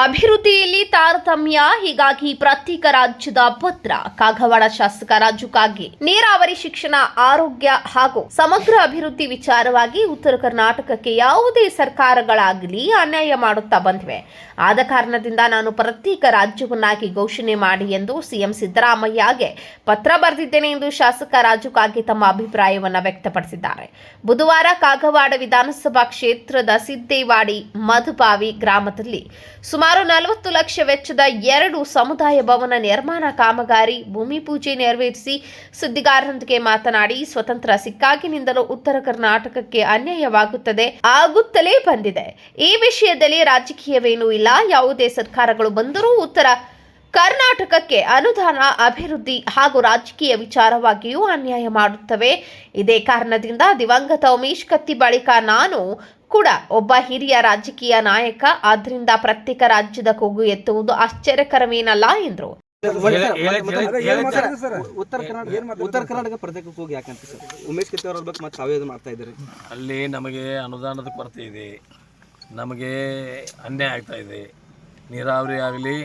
ಅಭಿವೃದ್ಧಿಯಲ್ಲಿ ತಾರತಮ್ಯ, ಹೀಗಾಗಿ ಪ್ರತ್ಯೇಕ ರಾಜ್ಯದ ಪತ್ರ ಕಾಗವಾಡ ಶಾಸಕ ರಾಜು ಕಾಗೆ. ನೀರಾವರಿ ಶಿಕ್ಷಣ, ಆರೋಗ್ಯ ಹಾಗೂ ಸಮಗ್ರ ಅಭಿವೃದ್ಧಿ ವಿಚಾರವಾಗಿ ಉತ್ತರ ಕರ್ನಾಟಕಕ್ಕೆ ಯಾವುದೇ ಸರ್ಕಾರಗಳಾಗಲಿ ಅನ್ಯಾಯ ಮಾಡುತ್ತಾ ಬಂದಿವೆ. ಆದ ಕಾರಣದಿಂದ ನಾನು ಪ್ರತ್ಯೇಕ ರಾಜ್ಯವನ್ನಾಗಿ ಘೋಷಣೆ ಮಾಡಿ ಎಂದು ಸಿಎಂ ಸಿದ್ದರಾಮಯ್ಯಗೆ ಪತ್ರ ಬರೆದಿದ್ದೇನೆ ಎಂದು ಶಾಸಕ ರಾಜು ಕಾಗೆ ತಮ್ಮ ಅಭಿಪ್ರಾಯವನ್ನು ವ್ಯಕ್ತಪಡಿಸಿದ್ದಾರೆ. ಬುಧವಾರ ಕಾಗವಾಡ ವಿಧಾನಸಭಾ ಕ್ಷೇತ್ರದ ಸಿದ್ದೇವಾಡಿ ಮಧುಬಾವಿ ಗ್ರಾಮದಲ್ಲಿ ಸುಮಾರು ನಲವತ್ತು ಲಕ್ಷ ವೆಚ್ಚದ ಎರಡು ಸಮುದಾಯ ಭವನ ನಿರ್ಮಾಣ ಕಾಮಗಾರಿ, ಭೂಮಿ ಪೂಜೆ ನೆರವೇರಿಸಿ ಸುದ್ದಿಗಾರರೊಂದಿಗೆ ಮಾತನಾಡಿ, ಸ್ವತಂತ್ರ ಸಿಕ್ಕಾಗಿನಿಂದಲೂ ಉತ್ತರ ಕರ್ನಾಟಕಕ್ಕೆ ಅನ್ಯಾಯವಾಗುತ್ತದೆ, ಆಗುತ್ತಲೇ ಬಂದಿದೆ. ಈ ವಿಷಯದಲ್ಲಿ ರಾಜಕೀಯವೇನೂ ಇಲ್ಲ. ಯಾವುದೇ ಸರ್ಕಾರಗಳು ಬಂದರೂ ಉತ್ತರ ಕರ್ನಾಟಕಕ್ಕೆ ಅನುದಾನ ಅಭಿವೃದ್ಧಿ ಹಾಗೂ ರಾಜಕೀಯ ವಿಚಾರವಾಗಿಯೂ ಅನ್ಯಾಯ ಮಾಡುತ್ತವೆ. ಇದೇ ಕಾರಣದಿಂದ ದಿವಂಗತ ಉಮೇಶ್ ಕತ್ತಿ ಬಳಿಕ ನಾನು ಕೂಡ ಒಬ್ಬ ಹಿರಿಯ ರಾಜಕೀಯ ನಾಯಕ. ಆದ್ರಿಂದ ಪ್ರತ್ಯೇಕ ರಾಜ್ಯದ ಕೂಗು ಎತ್ತುವುದು ಆಶ್ಚರ್ಯಕರವೇನಲ್ಲ ಎಂದರು. ಉತ್ತರ ಕರ್ನಾಟಕ ಉತ್ತರ ಕರ್ನಾಟಕ ಹೋಗಿ ಯಾಕಂತ ಸರ್? ಉಮೇಶ್ ಕಿತ್ತವ್ರ ಬಗ್ಗೆ ಮತ್ತೆ ತಾವೇ ಮಾಡ್ತಾ ಇದ್ದಾರೆ? ಅಲ್ಲಿ ನಮಗೆ ಅನುದಾನದ ಕೊರತೆ ಇದೆ. ನಮಗೆ ಅನ್ಯಾಯ ಆಗ್ತಾ ಇದೆ. ನೀರಾವರಿ ಆಗಲಿ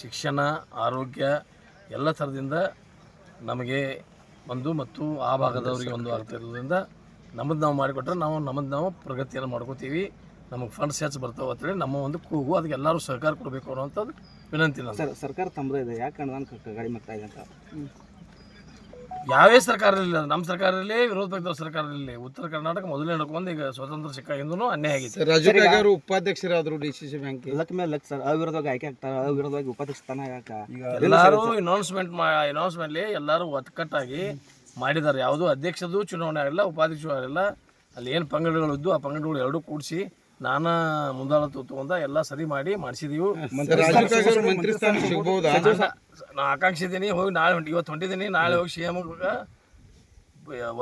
ಶಿಕ್ಷಣ, ಆರೋಗ್ಯ ಎಲ್ಲ ಥರದಿಂದ ನಮಗೆ ಒಂದು ಮತ್ತು ಆ ಭಾಗದವರಿಗೆ ಒಂದು ಆಗ್ತಾ ಇರೋದ್ರಿಂದ ನಮ್ಮದು ನಾವು ಮಾಡಿಕೊಟ್ರೆ ನಾವು ನಮ್ಮದು ನಾವು ಪ್ರಗತಿಯನ್ನು ಮಾಡ್ಕೋತೀವಿ. ನಮಗೆ ಫಂಡ್ಸ್ ಹೆಚ್ಚು ಬರ್ತಾವೆ ಅಂತೇಳಿ ನಮ್ಮ ಒಂದು ಕೂಗು, ಅದಕ್ಕೆ ಎಲ್ಲರೂ ಸಹಕಾರ ಕೊಡಬೇಕು ಅನ್ನೋಂಥದ್ದು ವಿನಂತಿ ನಾನು ಸರ್, ಸರ್ಕಾರ ತಮ್ಮದೇ ಇದೆ. ಯಾಕೆ ಅಣ್ಣ ಗಾಡಿ ಮಾಡ್ತಾ ಇದೆ ಅಂತ? ಯಾವೇ ಸರ್ಕಾರದಲ್ಲಿ ನಮ್ಮ ಸರ್ಕಾರದಲ್ಲಿ ವಿರೋಧ ಪಕ್ಷದ ಸರ್ಕಾರದಲ್ಲಿ ಉತ್ತರ ಕರ್ನಾಟಕ ಮೊದಲನೇ ನಡ್ಕೊಂಡು ಈಗ ಸ್ವತಂತ್ರ ಎಂದೂ ಅನ್ಯಾಯ ಆಗಿದೆ. ಉಪಾಧ್ಯಕ್ಷರಾದ್ರು ಡಿ ಸಿ ಸಿ ಬ್ಯಾಂಕ್ ಲಕ್ ಮೇಲೆ ಲಕ್ ಸರ್ ಅವಿರೋಧವಾಗಿ ಆಯ್ಕೆ ಆಗ್ತಾರೆ ಅವಿರೋಧವಾಗಿ ಉಪಾಧ್ಯಕ್ಷ ಸ್ಥಾನ ಯಾಕ ಎಲ್ಲರೂ ಅನೌನ್ಸ್ಮೆಂಟ್ ಅನೌನ್ಸ್ಮೆಂಟ್ಲಿ ಎಲ್ಲರೂ ಒಕ್ಕಟ್ಟಾಗಿ ಮಾಡಿದ್ದಾರೆ. ಯಾವುದು ಅಧ್ಯಕ್ಷದು ಚುನಾವಣೆ ಆಗಿಲ್ಲ ಉಪಾಧ್ಯಕ್ಷ ಆಗಿಲ್ಲ. ಅಲ್ಲಿ ಏನು ಪಂಗಡಗಳು ಇದ್ದು ಆ ಪಂಗಡಗಳು ಎರಡೂ ಕೂಡಿಸಿ ನಾನಾ ಮುಂದಾಳತ್ವ ತಗೊಂಡ ಎಲ್ಲ ಸರಿ ಮಾಡಿ ಮಾಡಿಸಿದೀವಿ. ಮತ್ತೆ ರಾಜು ಮಂತ್ರಿ ಸ್ಥಾನ ಸಿಗಬಹುದಾ ನಾ ಆಕಾಂಕ್ಷೆ ಹೋಗಿ ನಾಳೆ ಹೊಂಟಿ ಇವತ್ತು ಹೊಂಟಿದ್ದೀನಿ ನಾಳೆ ಹೋಗಿ ಸಿ ಎಂ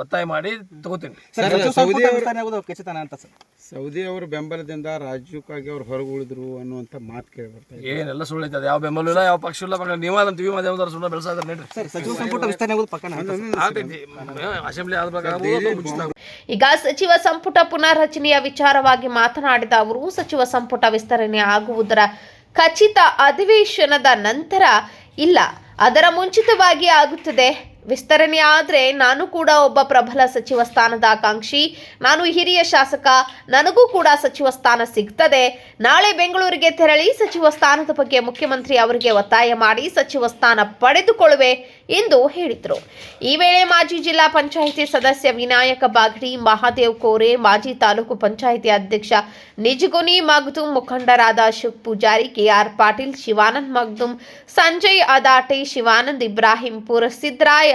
ಒತ್ತಾಯ ಮಾಡಿ ತಗೋತೀನಿ. ಸಚಿವ ಸಂಪುಟ ವಿಸ್ತರಣೆ ಆಗೋದು ಖಚಿತನ ಅಂತ ಸರ್. ಸೌದಿ ಅವರ ಬೆಂಬಲದಿಂದ ರಾಜ್ಯಕ್ಕಾಗಿ ಅವ್ರು ಹೊರಗೆ ಉಳಿದ್ರು ಅನ್ನುವಂಥ ಮಾತು ಕೇಳಿ ಬರ್ತಾರೆ ಏನೆಲ್ಲ ಸುಳ್ಳು ಐತೆ ಯಾವ ಬೆಂಬಲ ಇಲ್ಲ ಯಾವ ಪಕ್ಷ ಇಲ್ಲ ನೀವಾದ ಟಿವಿ ಮಾಧ್ಯಮದವ್ರು ಸುಳ್ಳು ಬೆಳೆಸಾದ್ರೆ ನಡ್ರಿ. ಸಚಿವ ಸಂಪುಟ ವಿಸ್ತರಣೆ ಆಗೋದು ಪಕ್ಕನ ಅಂತ ಅಸೆಂಬ್ಲಿ ಆದ ಪ್ರಕಾರ. ಈಗ ಸಚಿವ ಸಂಪುಟ ಪುನರ್ರಚನೆಯ ವಿಚಾರವಾಗಿ ಮಾತನಾಡಿದ ಅವರು ಸಚಿವ ಸಂಪುಟ ವಿಸ್ತರಣೆ ಆಗುವುದರ ಖಚಿತ ಅಧಿವೇಶನದ ನಂತರ ಇಲ್ಲ. ಅದರ ಮುಂಚಿತವಾಗಿ ಆಗುತ್ತದೆ. ವಿಸ್ತರಣೆ ಆದರೆ ನಾನು ಕೂಡ ಒಬ್ಬ ಪ್ರಬಲ ಸಚಿವ ಸ್ಥಾನದ ಆಕಾಂಕ್ಷಿ. ನಾನು ಹಿರಿಯ ಶಾಸಕ, ನನಗೂ ಕೂಡ ಸಚಿವ ಸ್ಥಾನ ಸಿಗ್ತದೆ. ನಾಳೆ ಬೆಂಗಳೂರಿಗೆ ತೆರಳಿ ಸಚಿವ ಸ್ಥಾನದ ಬಗ್ಗೆ ಮುಖ್ಯಮಂತ್ರಿ ಅವರಿಗೆ ಒತ್ತಾಯ ಮಾಡಿ ಸಚಿವ ಸ್ಥಾನ ಪಡೆದುಕೊಳ್ಳುವೆ ಎಂದು ಹೇಳಿದರು. ಈ ವೇಳೆ ಮಾಜಿ ಜಿಲ್ಲಾ ಪಂಚಾಯಿತಿ ಸದಸ್ಯ ವಿನಾಯಕ ಬಾಗಡಿ, ಮಹಾದೇವ್ ಕೋರೆ, ಮಾಜಿ ತಾಲೂಕು ಪಂಚಾಯಿತಿ ಅಧ್ಯಕ್ಷ ನಿಜಗುನಿ ಮಗ್ದುಮ್ ಮುಖಂಡರಾದ ಅಶೋಕ್ ಪೂಜಾರಿ ಕೆಆರ್ ಪಾಟೀಲ್, ಶಿವಾನಂದ್ ಮಗ್ದುಮ್ ಸಂಜಯ್ ಅದಾಟೆ, ಶಿವಾನಂದ್ ಇಬ್ರಾಹಿಂಪುರ್ ಸಿದ್ರಾಯ್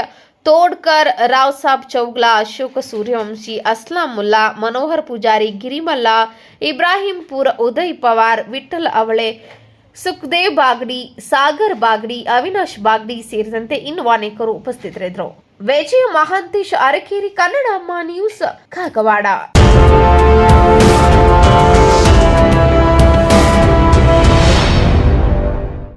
ತೋಡ್ಕರ್ ರಾವ್ ಸಾಬ್ ಚೌಗ್ಲಾ, ಅಶೋಕ ಸೂರ್ಯವಂಶಿ, ಅಸ್ಲಾಂ ಮುಲ್ಲಾ, ಮನೋಹರ್ ಪೂಜಾರಿ, ಗಿರಿಮಲ್ಲ, ಇಬ್ರಾಹಿಂಪುರ್ ಉದಯ್ ಪವಾರ್ ವಿಠಲ್ ಅವಳೆ, ಸುಖದೇವ್ ಬಾಗ್ಡಿ, ಸಾಗರ್ ಬಾಗ್ಡಿ, ಅವಿನಾಶ್ ಬಾಗ್ಡಿ ಸೇರಿದಂತೆ ಇನ್ನು ಅನೇಕರು ಉಪಸ್ಥಿತರಿದ್ದರು. ವಿಜಯ ಮಹಾಂತೇಶ್ ಅರಕೇರಿ, ಕನ್ನಡ ಅಮ್ಮ ನ್ಯೂಸ್, ಕಾಗವಾಡ.